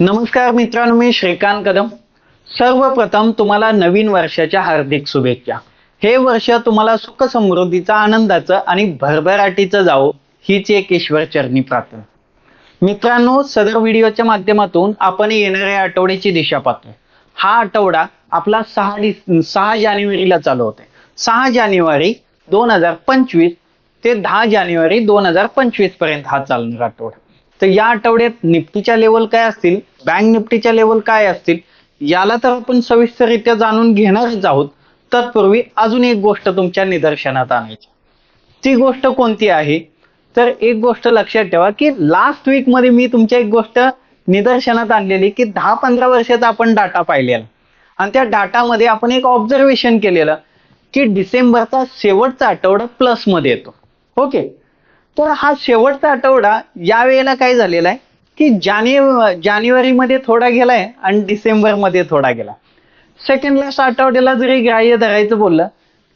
नमस्कार मित्रांनो मी श्रीकांत कदम. सर्वप्रथम तुम्हाला नवीन वर्षाच्या हार्दिक शुभेच्छा. हे वर्ष तुम्हाला सुख समृद्धीचं आनंदाचं आणि भरभराटीचं जावो हीच एक ईश्वर चरणी प्रार्थना. मित्रांनो सदर व्हिडिओच्या माध्यमातून आपण येणाऱ्या आठवड्याची दिशा पाहतोय. हा आठवडा आपला सहा डि सहा जानेवारीला चालू होतोय. सहा जानेवारी दोन हजार पंचवीस ते दहा जानेवारी दोन हजार पंचवीसपर्यंत हा चालणार आठवडा. तर या आठवड्यात निफ्टीच्या लेवल काय असतील? बँक निफ्टीच्या लेवल काय असतील? याला तर आपण सविस्तररित्या जाणून घेणारच आहोत. तत्पूर्वी अजून एक गोष्ट तुमच्या निदर्शनात आणायची. ती गोष्ट कोणती आहे? तर एक गोष्ट लक्षात ठेवा की लास्ट वीकमध्ये मी तुमच्या एक गोष्ट निदर्शनात आणलेली की दहा पंधरा वर्षाचा आपण डाटा पाहिलेला. आणि त्या डाटामध्ये आपण एक ऑब्झर्वेशन केलेलं की डिसेंबरचा शेवटचा आठवडा प्लसमध्ये येतो. ओके तर हा शेवटचा आठवडा या वेळेला काय झालेला आहे? की जाने जानेवारीमध्ये थोडा गेलाय आणि डिसेंबरमध्ये थोडा गेला. सेकंड लास्ट आठवड्याला जरी ग्राह्य धरायचं बोललं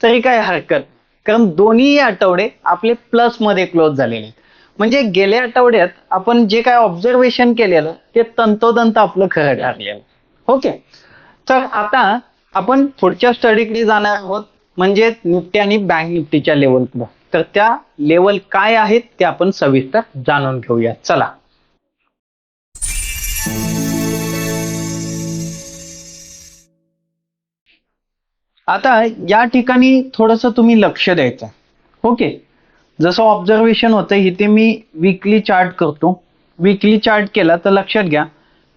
तरी काय हरकत? कारण दोन्ही आठवडे आपले प्लसमध्ये क्लोज झालेले आहेत. म्हणजे गेल्या आठवड्यात आपण जे काय ऑब्झर्वेशन केलेलं ते तंतोतंत आपलं खरं ठरलेलं. ओके तर आता आपण पुढच्या स्टडीकडे जाणार आहोत. म्हणजे निफ्टी आणि बँक निफ्टीच्या लेवलकडे तर त्या लेवल काय आहेत ते आपण सविस्तर जाणून घेऊया. चला. आता या ठिकाणी थोडस तुम्ही लक्ष द्यायचं. ओके. जसं ऑब्झर्वेशन होतं इथे मी वीकली चार्ट करतो. वीकली चार्ट केला तर लक्षात घ्या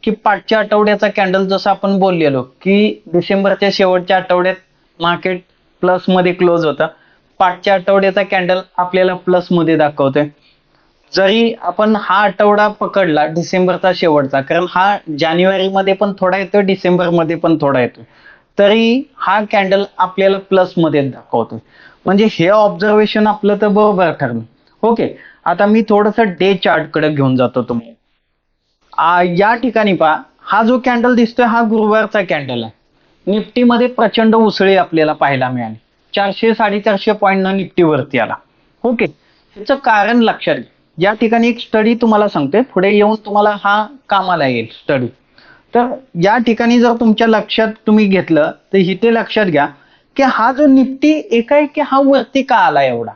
की पाठच्या आठवड्याचा कॅन्डल जसं आपण बोललेलो की डिसेंबरच्या शेवटच्या आठवड्यात मार्केट प्लसमध्ये क्लोज होतं. पाठच्या आठवड्याचा कॅन्डल आपल्याला प्लसमध्ये दाखवतोय. जरी आपण हा आठवडा पकडला डिसेंबरचा शेवटचा कारण हा जानेवारीमध्ये पण थोडा येतोय डिसेंबरमध्ये पण थोडा येतोय. तरी हा कॅन्डल आपल्याला प्लसमध्ये दाखवतोय. म्हणजे हे ऑब्झर्वेशन आपलं तर बरोबर ठरलं. ओके आता मी थोडस डे चार्टकडे घेऊन जातो तुम्हाला. या ठिकाणी पहा हा जो कॅन्डल दिसतोय हा गुरुवारचा कॅन्डल आहे. निफ्टीमध्ये प्रचंड उसळी आपल्याला पाहायला मिळाली. चारशे साडेचारशे पॉईंट निफ्टीवरती वरती आला. ओके. ह्याचं कारण लक्षात घ्या. या ठिकाणी एक स्टडी तुम्हाला सांगते पुढे येऊन तुम्हाला हा कामाला येईल स्टडी तर या ठिकाणी जर तुमच्या लक्षात तुम्ही घेतलं तर इथे लक्षात घ्या की हा जो निफ्टी एकाएकी हा वरती का आला एवढा?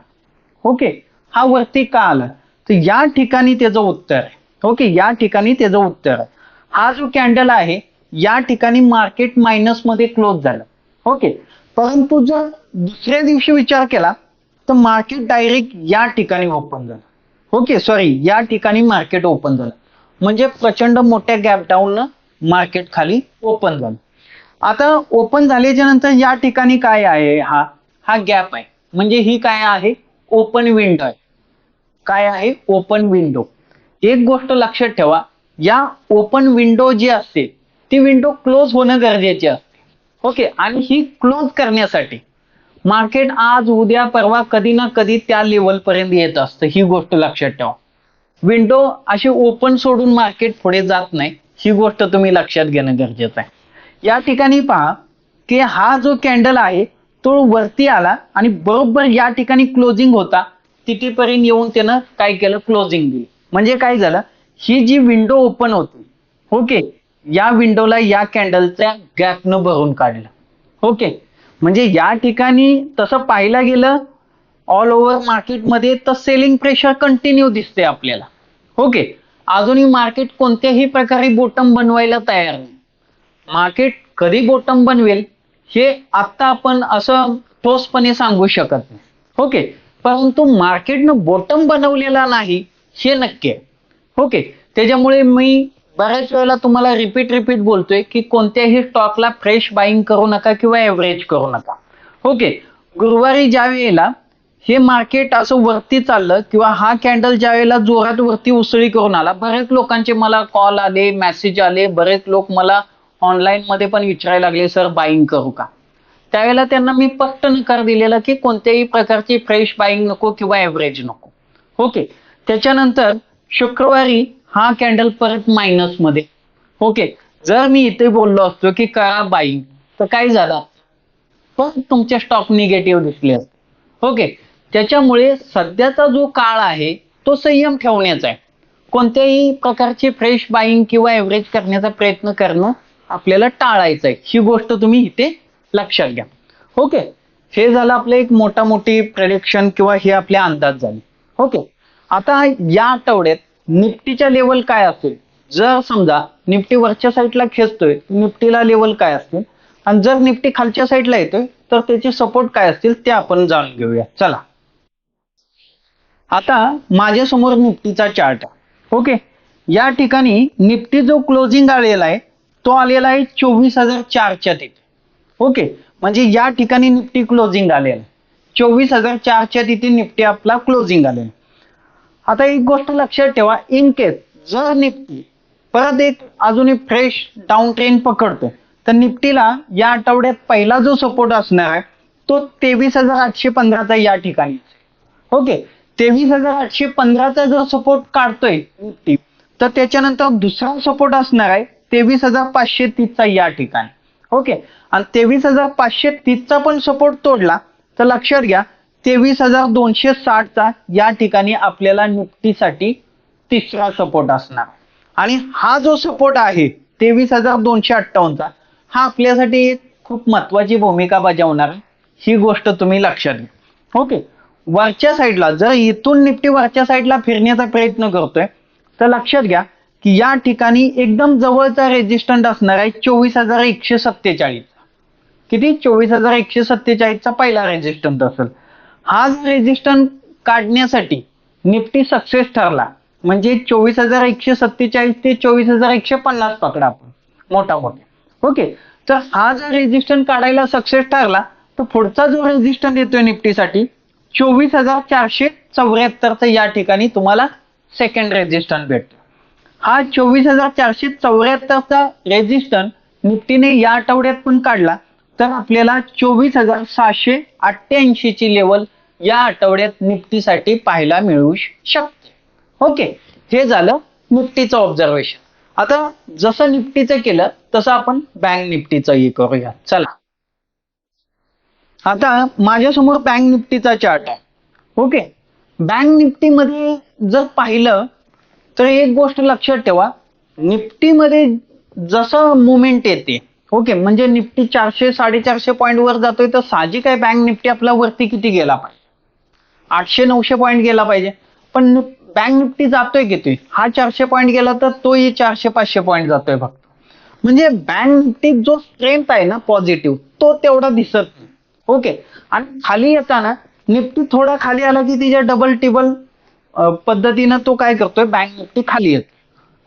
ओके. हा वरती का आला? तर या ठिकाणी त्याचं उत्तर आहे. ओके. या ठिकाणी त्याचं उत्तर आहे. हा जो कॅन्डल आहे या ठिकाणी मार्केट मायनसमध्ये क्लोज झालं. ओके. परंतु जर दुसऱ्या दिवशी विचार केला तर मार्केट डायरेक्ट या ठिकाणी ओपन झालं. ओके सॉरी या ठिकाणी मार्केट ओपन झालं. म्हणजे प्रचंड मोठ्या गॅप डाऊन मार्केट खाली ओपन झालं. आता ओपन झाल्याच्यानंतर या ठिकाणी काय आहे हा? हा गॅप आहे. म्हणजे ही काय आहे? ओपन विंडो आहे. काय आहे? ओपन विंडो एक गोष्ट लक्षात ठेवा या ओपन विंडो जी असते ती विंडो क्लोज होणं गरजेचे असते. ओके आणि ही क्लोज करण्यासाठी मार्केट आज उद्या परवा कधी ना कधी त्या लेवल पर्यंत येत असतं. ही गोष्ट लक्षात ठेवा. विंडो अशी ओपन सोडून मार्केट पुढे जात नाही. ही गोष्ट तुम्ही लक्षात घेणं गरजेचं आहे. या ठिकाणी पहा की हा जो कॅन्डल आहे तो वरती आला आणि बरोबर या ठिकाणी क्लोजिंग होता. तिथेपर्यंत येऊन त्यानं काय केलं? क्लोजिंग दिली. म्हणजे काय झालं? ही जी विंडो ओपन होती ओके या विंडोला या कॅन्डलच्या गॅपनं भरून काढलं. ओके म्हणजे या ठिकाणी तसं पाहायला गेलं ऑल ओव्हर मार्केटमध्ये तर सेलिंग प्रेशर कंटिन्यू दिसते आपल्याला. ओके अजूनही मार्केट कोणत्याही प्रकारे बोटम बनवायला तयार नाही. मार्केट कधी बोटम बनवेल हे आत्ता आपण असं ठोसपणे सांगू शकत नाही. ओके परंतु मार्केटनं बॉटम बनवलेला नाही हे नक्की आहे. ओके त्याच्यामुळे मी बऱ्याच वेळेला तुम्हाला रिपीट रिपीट बोलतोय की कोणत्याही स्टॉकला फ्रेश बाईंग करू नका किंवा एव्हरेज करू नका. ओके गुरुवारी ज्या वेळेला हे मार्केट असं वरती चाललं किंवा हा कॅन्डल ज्या वेळेला जोरात वरती उसळी करून आला बरेच लोकांचे मला कॉल आले मेसेज आले बरेच लोक मला ऑनलाईन मध्ये पण विचारायला लागले सर बाईंग करू का? त्यावेळेला त्यांना मी पट्ट नकार दिलेला की कोणत्याही प्रकारची फ्रेश बाईंग नको किंवा एव्हरेज नको. ओके त्याच्यानंतर शुक्रवारी हा कॅन्डल परत मायनसमध्ये. ओके जर मी इथे बोललो असतो की करा बाईंग तर काय झालं? पण तुमचे स्टॉक निगेटिव्ह दिसले असते. ओके त्याच्यामुळे सध्याचा जो काळ आहे तो संयम ठेवण्याचा आहे. कोणत्याही प्रकारची फ्रेश बाईंग किंवा एव्हरेज करण्याचा प्रयत्न करणं आपल्याला टाळायचं आहे. ही गोष्ट तुम्ही इथे लक्षात घ्या. ओके हे झालं आपलं एक मोठा मोठी प्रडिक्शन किंवा हे आपले अंदाज झाले. ओके आता या आठवड्यात निफ्टीच्या लेवल काय असेल? जर समजा निफ्टी वरच्या साईडला खेचतोय निफ्टीला लेवल काय असतील आणि जर निफ्टी खालच्या साईडला येतोय तर त्याचे सपोर्ट काय असतील ते आपण जाणून घेऊया. चला. आता माझ्यासमोर निफ्टीचा चार्ट आहे. ओके या ठिकाणी निफ्टी जो क्लोजिंग आलेला आहे तो आलेला आहे चोवीस हजार चारच्या तिथे. ओके म्हणजे या ठिकाणी निफ्टी क्लोजिंग आलेला आहे. चोवीस हजार चारच्या तिथे निफ्टी आपला क्लोजिंग आलेला आता एक गोष्ट लक्षात ठेवा इन केस जर निफ्टी परत एक अजून एक फ्रेश डाऊन ट्रेन पकडतो तर निफ्टीला या आठवड्यात पहिला जो सपोर्ट असणार आहे तो तेवीस हजार आठशे पंधराचा या ठिकाणी ओके तेवीस हजार आठशे पंधराचा जर सपोर्ट काढतोय निफ्टी तर त्याच्यानंतर दुसरा सपोर्ट असणार आहे तेवीस हजार पाचशे तीसचा या ठिकाणी. ओके आणि तेवीस हजार पाचशे तीसचा पण सपोर्ट तोडला तर लक्षात घ्या तेवीस हजार दोनशे साठचा या ठिकाणी आपल्याला निफ्टीसाठी तिसरा सपोर्ट असणार. आणि हा जो सपोर्ट आहे तेवीस हजार दोनशे अठ्ठावन्नचा हा आपल्यासाठी खूप महत्वाची भूमिका बजावणार ही गोष्ट तुम्ही लक्षात घ्या. ओके? वरच्या साईडला जर इथून निफ्टी वरच्या साईडला फिरण्याचा प्रयत्न करतोय तर लक्षात घ्या की या ठिकाणी एकदम जवळचा रेजिस्टंट असणार आहे चोवीस हजार एकशे सत्तेचाळीस. किती? चोवीस हजार एकशे सत्तेचाळीसचा पहिला रेजिस्टंट असेल. हा रेजिस्टंट काढण्यासाठी निफ्टी सक्सेस ठरला. म्हणजे चोवीस हजार एकशे सत्तेचाळीस ते चोवीस हजार एकशे पन्नास पकडा आपण मोठा मोठा. ओके तर हा जर रेजिस्टंट काढायला सक्सेस ठरला तर पुढचा जो रेजिस्टंट येतोय निफ्टीसाठी चोवीस हजार चारशे चौऱ्याहत्तरचा या ठिकाणी तुम्हाला सेकंड रेजिस्टंट भेटतो. हा चोवीस हजार चारशे चौऱ्याहत्तरचा रेजिस्टंट निफ्टीने या आठवड्यात पण काढला. तर आपल्याला चोवीस हजार सहाशे अठ्ठ्याऐंशी ची लेवल या आठवड्यात निफ्टीसाठी पाहायला मिळू शकते. ओके हे झालं निफ्टीचं ऑब्झर्वेशन आता जसं निफ्टीचं केलं तसं आपण बँक निफ्टीचंही करूया. चला. आता माझ्यासमोर बँक निफ्टीचा चार्ट आहे. ओके बँक निफ्टीमध्ये जर पाहिलं तर एक गोष्ट लक्षात ठेवा. निफ्टीमध्ये जसं मुवमेंट येते ओके म्हणजे निफ्टी चारशे साडेचारशे पॉईंट वर जातोय तर साहजिक आहे बँक निफ्टी आपला वरती किती गेला पाहिजे? आठशे नऊशे पॉईंट गेला पाहिजे. पण बँक निफ्टी जातोय किती? हा चारशे पॉईंट गेला तर तोही चारशे पाचशे पॉईंट जातोय फक्त. म्हणजे बँक निफ्टी जो स्ट्रेंथ आहे ना पॉझिटिव्ह तो तेवढा दिसत नाही. ओके आणि खाली येताना निफ्टी थोडा खाली आला की तिच्या डबल टेबल पद्धतीनं तो काय करतोय? बँक निफ्टी खाली येतो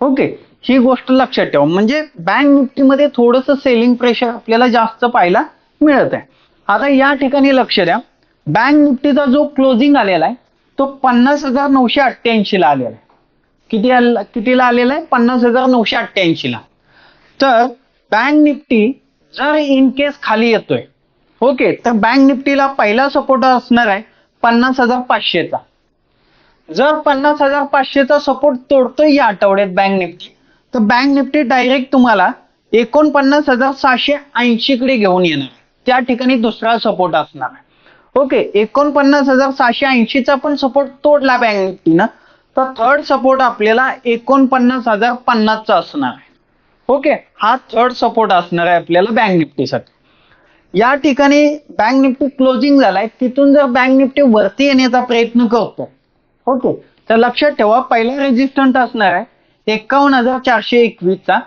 ओके ही गोष्ट लक्षात ठेवा. म्हणजे बँक निफ्टीमध्ये थोडंसं सेलिंग प्रेशर आपल्याला जास्त पाहायला मिळत आहे आता या ठिकाणी लक्ष द्या. बँक निफ्टीचा जो क्लोजिंग आलेला आहे तो पन्नास हजार नऊशे अठ्ठ्याऐंशी ला आलेला आहे. किती कितीला आलेला आहे? पन्नास हजार नऊशे अठ्ठ्याऐंशी ला तर बँक निफ्टी जर इन केस खाली येतोय ओके तर बँक निफ्टीला पहिला सपोर्ट असणार आहे पन्नास हजार पाचशेचा. जर पन्नास हजार पाचशेचा सपोर्ट तोडतोय या आठवड्यात बँक निफ्टी तर बँक निफ्टी डायरेक्ट तुम्हाला एकोणपन्नास हजार सहाशे ऐंशी कडे घेऊन येणार. त्या ठिकाणी दुसरा सपोर्ट असणार. ओके एकोणपन्नास हजार सहाशे ऐंशीचा पण सपोर्ट तोडला बँक निफ्टीनं तर थर्ड सपोर्ट आपल्याला एकोणपन्नास हजार पन्नासचा असणार. आहे ओके हा थर्ड सपोर्ट असणार आहे आपल्याला बँक निफ्टीसाठी या ठिकाणी बँक निफ्टी क्लोजिंग झालाय. तिथून जर बँक निफ्टी वरती येण्याचा प्रयत्न करतो. ओके तर लक्षात ठेवा पहिला रेजिस्टंट असणार आहे. एकावन्न हजार चारशे एकवीसचा.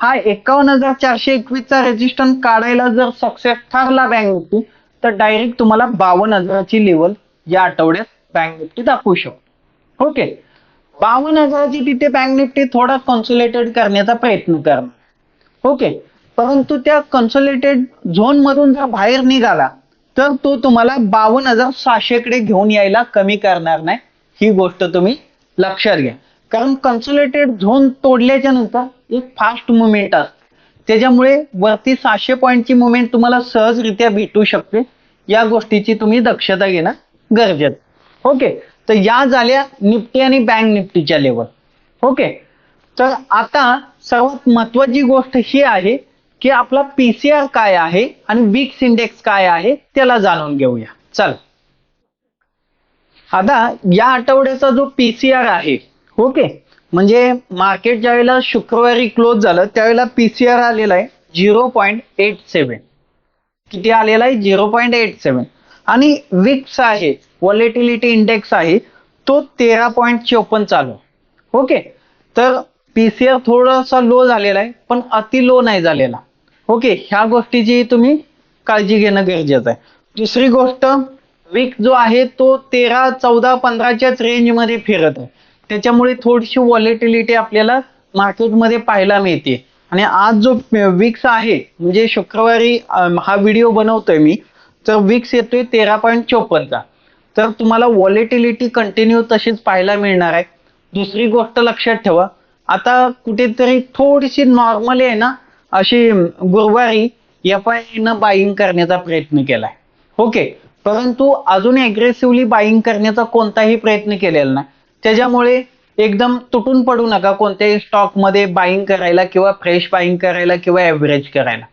हा एकावन्न हजार चारशे एकवीसचा रेजिस्टन्स काढायला जर सक्सेस ठरला बँक निफ्टी तर डायरेक्ट तुम्हाला बावन्न हजाराची लेवल या आठवड्यात बँक निफ्टी दाखवू शकतो. ओके बावन्न हजाराची तिथे बँक निफ्टी थोडा कॉन्सोलेटेड करण्याचा प्रयत्न करणार. ओके परंतु त्या कन्सोलेटेड झोन मधून जर बाहेर निघाला तर तो तुम्हाला बावन्न हजार सहाशे कडे घेऊन यायला कमी करणार नाही. ही गोष्ट तुम्ही लक्षात घ्या. कारण कन्सोलेटेड झोन तोडल्याच्या नंतर एक फास्ट मुवमेंट असते. त्याच्यामुळे वरती सहाशे पॉईंटची मुवमेंट तुम्हाला सहजरित्या भेटू शकते. या गोष्टीची तुम्ही दक्षता घेणं गरजेचं ओके तर या झाल्या निफ्टी आणि बँक निफ्टीच्या लेवल ओके तर आता सर्वात महत्वाची गोष्ट ही आहे की आपला पीसीआर काय आहे आणि विक्स इंडेक्स काय आहे त्याला जाणून घेऊया. चल. आता या आठवड्याचा जो पीसीआर आहे ओके. म्हणजे मार्केट ज्यावेळेला शुक्रवारी क्लोज झालं त्यावेळेला पीसीआर आलेला आहे झिरो पॉईंट एट सेवन किती आलेला आहे? झिरो पॉईंट एट सेवन आणि विक्स आहे वॉलेटिलिटी इंडेक्स आहे तो तेरा पॉईंट चोपन्न चालू. आहे. ओके. तर पीसीआर थोडासा लो झालेला आहे पण अति लो नाही झालेला. ओके. ह्या गोष्टीची तुम्ही काळजी घेणं गरजेचं आहे. दुसरी गोष्ट विक जो आहे तो तेरा चौदा पंधराच्याच रेंजमध्ये फिरत आहे. त्याच्यामुळे थोडीशी व्हॉलेटिलिटी आपल्याला मार्केटमध्ये पाहायला मिळते. आणि आज जो विक्स आहे म्हणजे शुक्रवारी हा व्हिडिओ बनवतोय मी तर विक्स येतोय तेरा पॉईंट चोपन्नचा तर तुम्हाला व्हॉलेटिलिटी कंटिन्यू तशीच पाहायला मिळणार आहे. दुसरी गोष्ट लक्षात ठेवा आता कुठेतरी थोडीशी नॉर्मली आहे ना अशी गुरुवारी एफ आय न बाईंग करण्याचा प्रयत्न केलाय. ओके परंतु अजून अग्रेसिव्हली बाईंग करण्याचा कोणताही प्रयत्न केलेला नाही. त्याच्यामुळे एकदम तुटून पडू नका कोणत्याही स्टॉकमध्ये बाईंग करायला किंवा फ्रेश बाईंग करायला किंवा ॲव्हरेज करायला.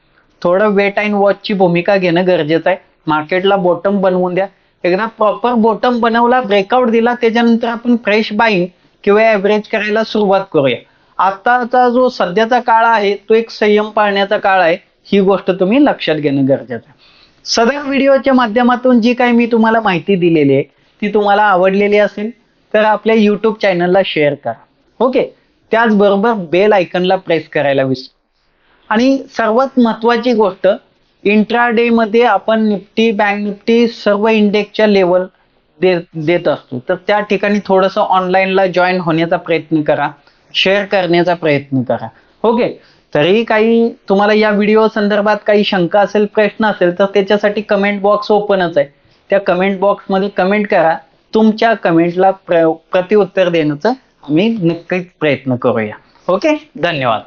थोडं वेट अँड वॉचची भूमिका घेणं गरजेचं आहे. मार्केटला बॉटम बनवून द्या. एकदा प्रॉपर बॉटम बनवला ब्रेकआउट दिला त्याच्यानंतर आपण फ्रेश बाईंग किंवा ॲव्हरेज करायला सुरुवात करूया. आताचा जो सध्याचा काळ आहे तो एक संयम पाळण्याचा काळ आहे. ही गोष्ट तुम्ही लक्षात घेणं गरजेचं आहे. सदर व्हिडिओच्या माध्यमातून जी काही मी तुम्हाला माहिती दिलेली आहे ती तुम्हाला आवडलेली असेल तर आपल्या युट्यूब चॅनलला शेअर करा. ओके त्याचबरोबर बेल आयकनला प्रेस करायला विसरू. आणि सर्वात महत्वाची गोष्ट इंट्राडे मध्ये आपण निफ्टी बँक निफ्टी सर्व इंडेक्सच्या लेवल दे देत असतो. तर त्या ठिकाणी थोडंसं ऑनलाईनला जॉईन होण्याचा प्रयत्न करा. शेअर करण्याचा प्रयत्न करा. ओके तरी काही तुम्हाला या व्हिडिओ संदर्भात काही शंका असेल प्रश्न असेल तर त्याच्यासाठी कमेंट बॉक्स ओपनच आहे. त्या कमेंट बॉक्समध्ये कमेंट करा. तुमच्या कमेंटला प्र प्रतिउत्तर देण्याचं आम्ही नक्कीच प्रयत्न करूया. ओके? धन्यवाद.